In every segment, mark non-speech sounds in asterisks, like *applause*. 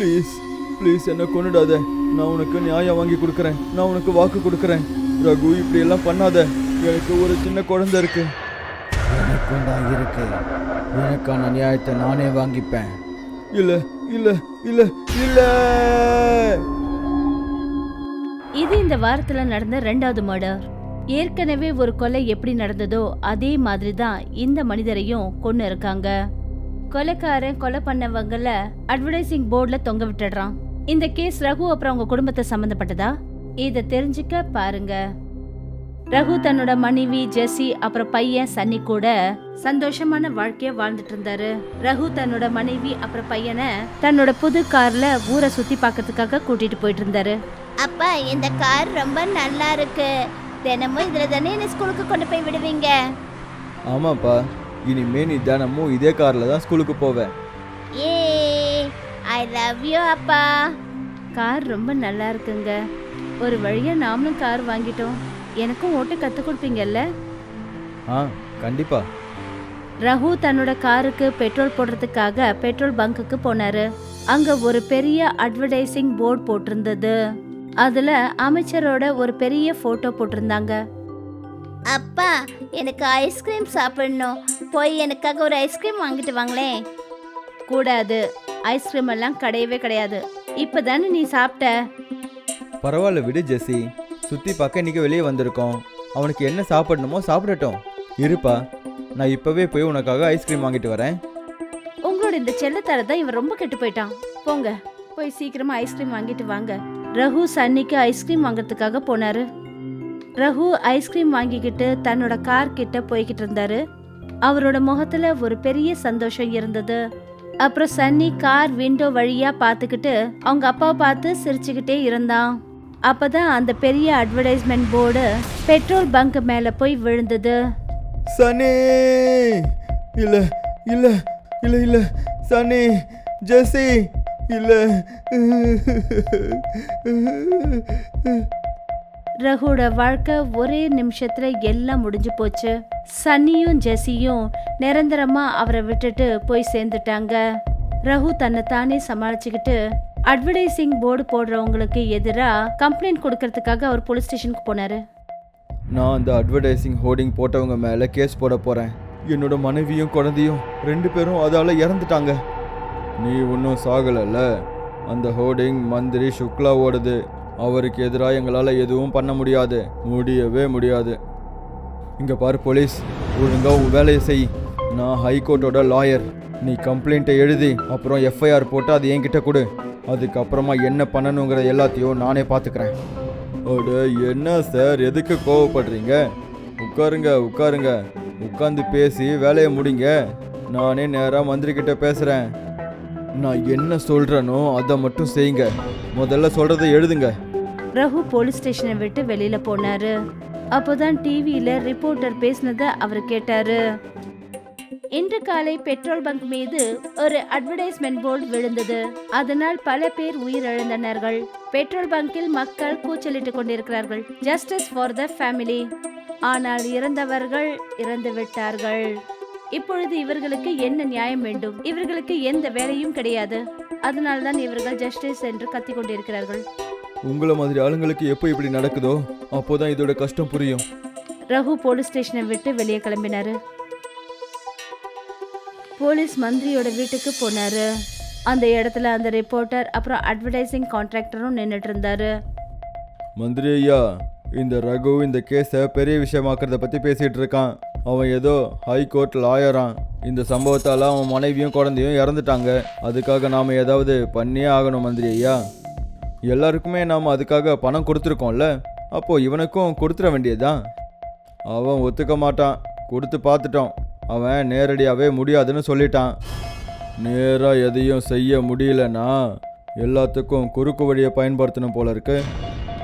Please please என்ன கொன்னுடாத. நான் உனக்கு நியாயம் வாங்கி கொடுக்குறேன். நான் உனக்கு வாக்கு கொடுக்குறேன். ரகு இப்படி எல்லாம் பண்ணாத. எனக்கு ஒரு சின்ன குழந்தை இருக்கு. எனக்கும் தான் இருக்கு. எனக்கான நியாயத்தை நானே வாங்கிப்பேன். இல்ல இல்ல இல்ல இல்ல. இது இந்த வாரத்துல நடந்த ரெண்டாவது மர்டர் ஏற்கனவே ஒரு கொலை எப்படி நடந்ததோ அதே மாதிரி தான் இந்த மனிதரையும் கொன்னு இருக்காங்க கொலைக்காரன் கொலை பண்ணவங்கள அட்வர்டைசிங் போர்டுல தொங்க விட்டுடுறான். இந்த கேஸ் ரகு அப்புறம் அவங்க குடும்பத்தை சம்பந்தப்பட்டதா? இத தெரிஞ்சுக்க பாருங்க. ரகு தன்னோட மனைவி ஜெசி அப்புறம் பையன் சன்னி கூட சந்தோஷமான வாழ்க்கைய வாழ்ந்துட்டு இருந்தாரு. ரகு தன்னோட மனைவி அப்புறம் பையனை தன்னோட புது கார்ல ஊரை சுத்தி பார்க்கறதுக்காக கூட்டிட்டு போயிட்டு இருந்தாரு. அப்பா இந்த கார் ரொம்ப நல்லா இருக்கு. தினமும் இதுல தானே என்ன ஸ்கூலுக்கு கொண்டு போய் விடுவீங்க? ஆமாப்பா. இனிமே நீ தினமும் இதே கார்ல தான் ஸ்கூலுக்கு போவேன். ஏ ஐ லவ் யூ அப்பா. கார் ரொம்ப நல்லா இருக்குங்க. ஒரு வழியா நாமளும் கார் வாங்கிட்டோம். எனக்கும் ஓட்ட கத்து கொடுப்பீங்கல்ல? ஆ கண்டிப்பா. ரகு தன்னோட காருக்கு பெட்ரோல் போடுறதுக்காக பெட்ரோல் பங்குக்கு போனாரு. அங்க ஒரு பெரிய அட்வர்டைசிங் போர்டு போட்டிருந்தது. அதுல அமைச்சரோட ஒரு பெரிய போட்டோ போட்டிருந்தாங்க. அப்பா எனக்கு ஐஸ்கிரீம் சாப்பிடணும். போய் எனக்காக ஒரு ஐஸ்கிரீம் வாங்கிட்டு வாங்களேன். கூடாது. ஐஸ்கிரீம் எல்லாம் கிடையவே கிடையாது. இப்பதானே நீ சாப்பிட்ட? பரவாயில்ல விடு ஜெசி சுத்தி பார்க்க இன்னைக்கு வெளியே வந்திருக்கோம். அவனுக்கு என்ன சாப்பிடணுமோ சாப்பிடட்டும். இருப்பா நான் இப்பவே போய் உனக்காக ஐஸ்கிரீம் வாங்கிட்டு வரேன். உங்களோட இந்த செல்லத்தால தான் இவன் ரொம்ப கெட்டு போயிட்டான். போங்க போய் சீக்கிரமா ஐஸ்கிரீம் வாங்கிட்டு வாங்க. ரகு சன்னிக்கு ஐஸ்கிரீம் வாங்குறதுக்காக போனாரு. ரகு ஐஸ்கிரீம் வாங்கிக்கிட்டு தன்னோட கார் கிட்ட போய்கிட்டு இருந்தாரு. அவரோட முகத்துல ஒரு பெரிய சந்தோஷம் இருந்தது. அப்புறம் சன்னி கார் விண்டோ வழியா பார்த்துக்கிட்டு அவங்க அப்பாவை பார்த்து சிரிச்சுக்கிட்டே இருந்தான். அப்பதான் அந்த பெரிய அட்வர்டைஸ்மெண்ட் போர்டு பெட்ரோல் பங்க் மேல போய் விழுந்தது. சனி இல்ல இல்ல இல்ல இல்ல. சனி ஜெசி இல்ல. ரகுவோட வாழ்க்கை ஒரே நிமிஷத்துல எல்லாம் முடிஞ்சு போச்சு. சன்னியும் ஜெஸியும் நிரந்தரமா அவரை விட்டுட்டு போய் சேர்ந்துட்டாங்க. ரகு தன்னை தானே சமாளிச்சுக்கிட்டு அட்வர்டைசிங் போர்டு போடுறவங்களுக்கு எதிராக கம்ப்ளைண்ட் கொடுக்கறதுக்காக அவர் போலீஸ் ஸ்டேஷனுக்கு போனாரு. நான் அந்த அட்வர்டைசிங் ஹோர்டிங் போட்டவங்க மேலே கேஸ் போட போகிறேன் என்னோட மனைவியும் குழந்தையும் ரெண்டு பேரும் அதால் இறந்துட்டாங்க. நீ ஒன்றும் சாகலைல்ல? அந்த ஹோர்டிங் மந்திரி சுக்லாவோடது அவருக்கு எதிராக எங்களால் எதுவும் பண்ண முடியாது. முடியவே முடியாது. இங்கே பார் போலீஸ். ஒழுங்கா உன் வேலையை செய். நான் ஹைகோர்ட்டோட லாயர். நீ கம்ப்ளைண்ட்டை எழுதி அப்புறம் எஃப்ஐஆர் போட்டு அது என்கிட்ட கொடு. அதுக்கப்புறமா என்ன பண்ணணுங்கிற எல்லாத்தையும் நானே பார்த்துக்கிறேன். அட என்ன சார்? எதுக்கு கோவப்படுறீங்க? உட்காருங்க உட்காருங்க. உட்காந்து பேசி வேலையை முடிங்க. நானே நேராக மந்திரிக்கிட்ட பேசுகிறேன் நான் என்ன சொல்கிறேனோ அதை மட்டும் செய்யுங்க. முதல்ல சொல்கிறத எழுதுங்க. ரகு போலீஸ் ஸ்டேஷனை விட்டு வெளியில போனாரு. அப்போதான் டிவியில ரிப்போர்ட்டர் பேசினத அவர் கேட்டாரு. இன்று காலை பெட்ரோல் பங்க் மீது ஒரு அட்வர்டைஸ்மெண்ட் போர்டு விழுந்தது. அதனால் பல பேர் உயிரிழந்தனர்கள். பெட்ரோல் பங்கில் மக்கள் கூச்சலிட்டுக் கொண்டிருக்கிறார்கள். ஜஸ்டிஸ் ஃபார் த ஃபேமிலி ஆனால் இறந்தவர்கள் இறந்து விட்டார்கள். இப்பொழுது இவர்களுக்கு என்ன நியாயம் வேண்டும்? இவர்களுக்கு எந்த வேலையும் கிடையாது. அதனால்தான் இவர்கள் ஜஸ்டிஸ் என்று கத்திக் கொண்டிருக்கிறார்கள். உங்களை மாதிரி ஆளுங்களுக்கு எப்போ இப்படி நடக்குதோ அப்போதான் இதோட கஷ்டம் புரியும். ரகு போலீஸ் ஸ்டேஷனை விட்டு வெளியே கிளம்பினாரு. போலீஸ் மந்திரியோட வீட்டுக்கு போனாரு. அந்த இடத்துல அந்த ரிப்போர்ட்டர் அப்புறம் அட்வர்டைசிங் கான்ட்ராக்டரும் நின்றுட்டு இருந்தாரு மந்திரி ஐயா இந்த ரகு இந்த கேஸை பெரிய விஷயமாக்குறத பற்றி பேசிகிட்டு இருக்கான். அவன் ஏதோ ஹைகோர்ட் லாயரான் இந்த சம்பவத்தால் அவன் மனைவியும் குழந்தையும் இறந்துட்டாங்க. அதுக்காக நாம் ஏதாவது பண்ணியே ஆகணும் மந்திரி ஐயா. எல்லாருக்குமே நாம் அதுக்காக பணம் கொடுத்துருக்கோம்ல. அப்போது இவனுக்கும் கொடுத்துட வேண்டியதுதான். அவன் ஒத்துக்க மாட்டான். கொடுத்து பார்த்துட்டோம். அவன் நேரடியாகவே முடியாதுன்னு சொல்லிட்டான். நேராக எதையும் செய்ய முடியலன்னா எல்லாத்துக்கும் குறுக்கு வழியை பயன்படுத்தணும் போல இருக்கு.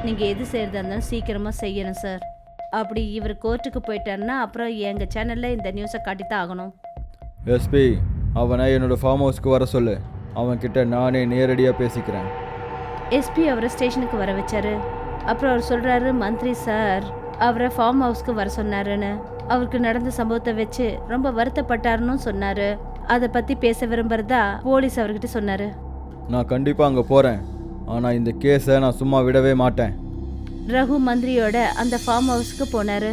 நீங்க எது செய்யறதா இருந்தாலும் சீக்கிரமா செய்யணும் சார். அப்படி இவர் கோர்ட்டுக்கு போயிட்டாருன்னா அப்புறம் எங்க சேனல்ல இந்த நியூஸை காட்டித்தான் ஆகணும். எஸ்பி அவனை என்னோட ஃபார்ம் ஹவுஸ்க்கு வர சொல்லு. அவன்கிட்ட நானே நேரடியாக பேசிக்கிறேன். எஸ்பி அவரை ஸ்டேஷனுக்கு வர வச்சாரு. அப்புறம் அவர் சொல்றாரு மந்திரி சார் அவரை ஃபார்ம் ஹவுஸ்க்கு வர சொன்னாருன்னு. அவருக்கு நடந்த சம்பவத்தை வச்சு ரொம்ப வருத்தப்பட்டாருன்னு சொன்னாரு. அதை பத்தி பேச விரும்புறதா போலீஸ் அவர்கிட்ட சொன்னாரு. நான் கண்டிப்பாக அங்கே போகிறேன் ஆனால் இந்த கேஸை நான் சும்மா விடவே மாட்டேன். ரகு மந்திரியோட அந்த ஃபார்ம் ஹவுஸ்க்கு போனாரு.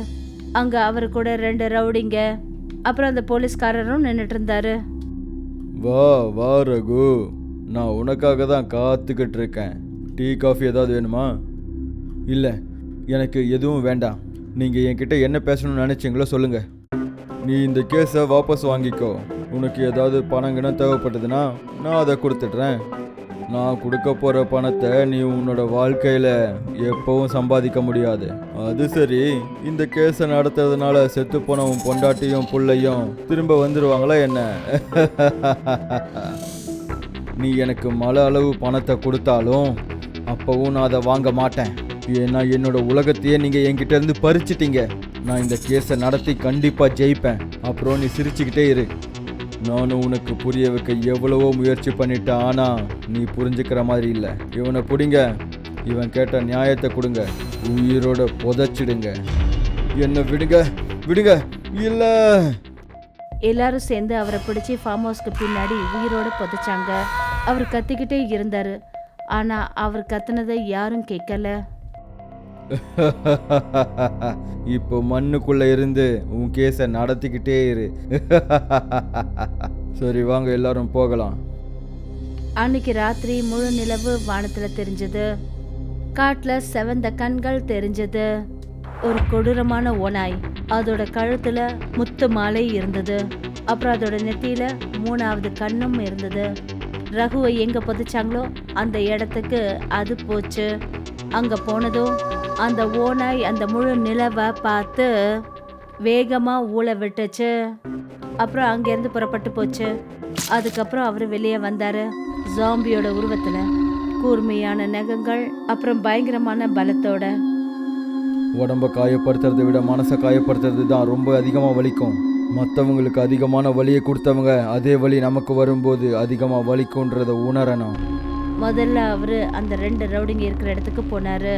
அங்க அவர் கூட ரெண்டு ரவுடிங்க அப்புறம் அந்த போலீஸ்காரரும் நின்றுட்டு இருந்தாரு. வா வா ரகு. நான் உனக்காக தான் காத்துக்கிட்டு இருக்கேன். டீ காஃபி ஏதாவது வேணுமா? இல்லை எனக்கு எதுவும் வேண்டாம். நீங்கள் என்கிட்ட என்ன பேசணும்னு நினச்சிங்களோ சொல்லுங்கள் நீ இந்த கேஸை வாபஸ் வாங்கிக்கோ. உனக்கு ஏதாவது பணங்கினம் தேவைப்பட்டதுன்னா நான் அதை கொடுத்துட்றேன். நான் கொடுக்க போகிற பணத்தை நீ உன்னோட வாழ்க்கையில் எப்பவும் சம்பாதிக்க முடியாது. அது சரி இந்த கேஸை நடத்துறதுனால செத்து போனவும் உன் பொண்டாட்டியும் புள்ளையும் திரும்ப வந்துடுவாங்களா என்ன? *laughs* நீ எனக்கு மழை அளவு பணத்தை கொடுத்தாலும் அப்பவும் நான் அதை வாங்க மாட்டேன். ஏன்னா என்னோட உலகத்தையே நீங்கள் என்கிட்ட இருந்து பறிச்சிட்டீங்க. நான் இந்த கேஸை நடத்தி கண்டிப்பாக ஜெயிப்பேன். அப்புறம் நீ சிரிச்சுக்கிட்டே இரு. நானும் உனக்கு புரிய வைக்க எவ்வளவோ முயற்சி பண்ணிட்டேன். ஆனா நீ புரிஞ்சுக்கிற மாதிரி இல்லை. இவனை பிடிங்க. இவன் கேட்ட நியாயத்தை கொடுங்க. உயிரோட புதைச்சிடுங்க. என்ன விடுங்க. விடுங்க. இல்லை. எல்லாரும் சேர்ந்து அவரை பிடிச்சி ஃபார்ம் ஹவுஸ்க்கு பின்னாடி உயிரோட புதைச்சாங்க. அவர் கத்திக்கிட்டே இருந்தாரு. ஆனா அவர் கத்துனதை யாரும் கேட்கல. *laughs* இப்போ மண்ணுக்குள்ள இருந்து உன் கேஸை நடத்திக்கிட்டே இரு. *laughs* சரி வாங்க எல்லாரும் போகலாம். அன்னைக்கு ராத்திரி முழு நிலவு வானத்துல தெரிஞ்சது. காட்டுல செவந்த கண்கள் தெரிஞ்சது. ஒரு கொடூரமான ஓநாய். அதோட கழுத்துல முத்து மாலை இருந்தது. அப்புறம் அதோட நெத்தியில மூணாவது கண்ணும் இருந்தது. ரகுவை எங்க புதைச்சாங்களோ அந்த இடத்துக்கு அது போச்சு. அங்க போனதும் அந்த ஓனாய் அந்த முழு நிலவை பார்த்து வேகமா ஊழ விட்டுச்சு. அப்புறம் அங்கேருந்து புறப்பட்டு போச்சு. அதுக்கப்புறம் அவர் வெளியே வந்தாரு. ஜாம்பியோட உருவத்துல. கூர்மையான நகங்கள் அப்புறம் பயங்கரமான பலத்தோட. உடம்ப காயப்படுத்துறதை விட மனசை காயப்படுத்துறது தான் ரொம்ப அதிகமாக வலிக்கும். மற்றவங்களுக்கு அதிகமான வலியை கொடுத்தவங்க அதே வலி நமக்கு வரும்போது அதிகமாக வலிக்குன்றதை உணரணும். முதல்ல அவரு அந்த ரெண்டு ரவுடிங்க இருக்கிற இடத்துக்கு போனாரு.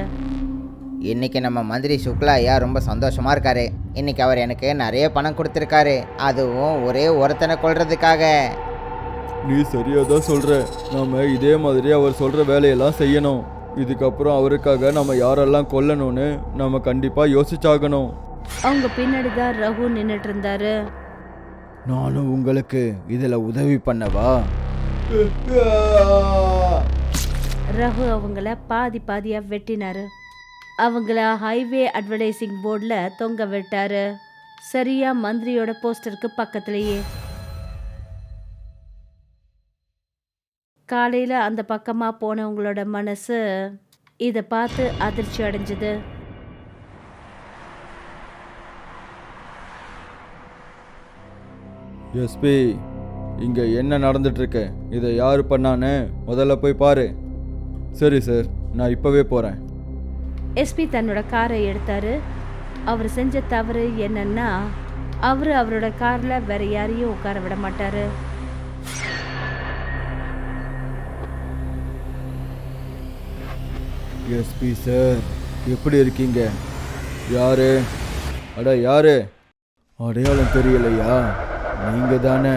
இன்னைக்கு நம்ம மந்திரி சுக்லா ஐயா ரொம்ப சந்தோஷமா இருக்காரு. இன்னைக்கு அவர் எனக்கு நிறைய பணம் கொடுத்துருக்காரு. அதுவும் ஒரே ஒருத்தனை கொல்றதுக்காக. நீ சரியா தான் சொல்ற. நாம இதே மாதிரி அவர் சொல்ற வேலையெல்லாம் செய்யணும். இதுக்கப்புறம் அவருக்காக நம்ம யாரெல்லாம் கொல்லணும்னு நம்ம கண்டிப்பா யோசிச்சாகணும். அவங்க பின்னாடி தான் ரகு நின்றுட்டு இருந்தாரு நானும் உங்களுக்கு இதில் உதவி பண்ணவா? ரகு அவங்கள பாதி பாதியா வெட்டினாரு. அவங்கள ஹைவே அட்வர்டைசிங் போர்டில் தொங்க விட்டாரு. சரியா மந்திரியோட போஸ்டருக்கு பக்கத்துலேயே. காலையில் அந்த பக்கமாக போனவங்களோட மனசு இதை பார்த்து அதிர்ச்சி அடைஞ்சது. எஸ்பி இங்க என்ன நடந்துட்டு இருக்கு இதை யாரு பண்ணான்னு முதல்ல போய் பாரு. சரி சார். நான் இப்பவே போறேன். எஸ்பி தன்னோட காரை எடுத்தாரு. அவர் செஞ்ச தவறு என்னன்னா அவர் அவரோட காரில் வேற யாரையும் உட்கார விட மாட்டாரு. SP sir. எப்படி இருக்கீங்க? யாரு? அட யாரு? அடையாளம் தெரியலையா? நீங்க தானே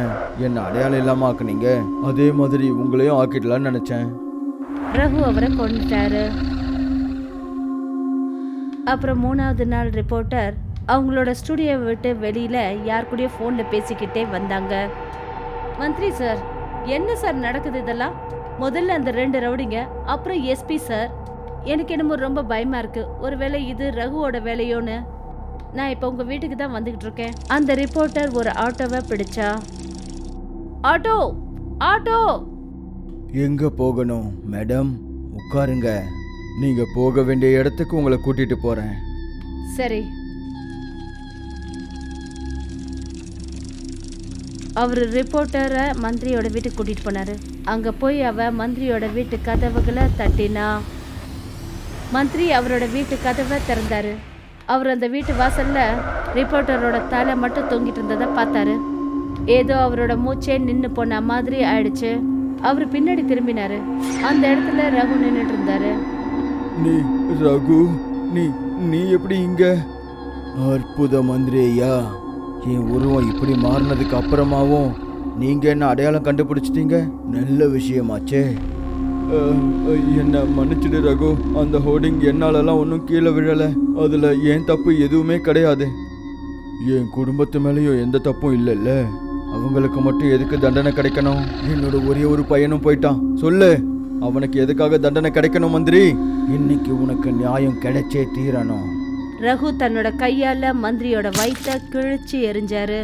என்ன அடையாளம் இல்லாம ஆக்குனீங்க? அதே மாதிரி உங்களையும் ஆக்கிடலாம்னு நினைச்சேன். ரகு அவரை கொண்டுட்டாரு அப்புறம் மூணாவது நாள் ரிப்போர்ட்டர் அவங்களோட ஸ்டுடியோவை விட்டு வெளியில யார் கூடயோ ஃபோன்ல பேசிக்கிட்டே வந்தாங்க. மந்திரி சார் என்ன சார் நடக்குது இதெல்லாம்? முதல்ல அந்த ரெண்டு ரவுடிங்க அப்புறம் எஸ்பி சார். எனக்கு என்னமோ ரொம்ப பயமா இருக்கு. ஒருவேளை இது ரகுவோட வேலையோன்னு. நான் இப்போ உங்க வீட்டுக்கு தான் வந்துகிட்டு இருக்கேன். அந்த ரிப்போர்ட்டர் ஒரு ஆட்டோவை பிடிச்சா. Auto auto! எங்க போகணும் மேடம்? உட்காருங்க. நீங்க போக வேண்டிய இடத்துக்கு உங்களை கூட்டிட்டு போறேன். சரி. அவர் ரிப்போர்ட்டரை மந்திரியோட வீட்டுக்கு கூட்டிட்டு போனாரு. அங்க போய் அவ மந்திரியோட வீட்டு கதவுகளை தட்டினா. மந்திரி அவரோட வீட்டு கதவை திறந்தாரு. அவர் அந்த வீட்டு வாசல்ல ரிப்போர்ட்டரோட தலை மட்டும் தொங்கிட்டு இருந்ததை பார்த்தாரு. ஏதோ அவரோட மூச்சே நின்று போன மாதிரி ஆயிடுச்சு. அவர் பின்னாடி திரும்பினாரு. அந்த இடத்துல ரகு நின்றுட்டு இருந்தாரு. நீ ரகு நீ நீ எப்படி இங்க? அற்புத மந்திரி ஐயா என் உருவம் இப்படி மாறினதுக்கு அப்புறமாவும் நீங்க என்ன அடையாளம் கண்டுபிடிச்சிட்டீங்க? நல்ல விஷயமாச்சே. என்ன மன்னிச்சிடு ரகு. அந்த ஹோர்டிங் என்னாலலாம் ஒன்றும் கீழே விழலை. அதில் என் தப்பு எதுவுமே கிடையாது. என் குடும்பத்து மேலேயும் எந்த தப்பும் இல்லைல்ல. அவங்களுக்கு மட்டும் எதுக்கு தண்டனை கிடைக்கணும்? என்னோட ஒரே ஒரு பையனும் போயிட்டான். சொல்லு அவனுக்கு எதுக்காக தண்டனை கிடைக்கணும் மந்திரி? இன்னைக்கு உனக்கு நியாயம் கிடைச்சே தீரணும். ரகு தன்னோட கையால மந்திரியோட வயித்தை கிழிச்சு எரிஞ்சாரு.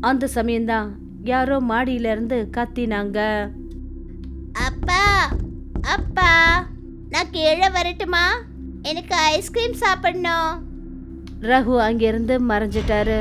அந்த சமயம்தான் யாரோ மாடியில இருந்து கத்தினாங்க. அப்பா அப்பா நான் கீழே வரட்டுமா? எனக்கு ஐஸ்கிரீம் சாப்பிடணும். ரகு அங்கிருந்து மறைஞ்சிட்டாரு.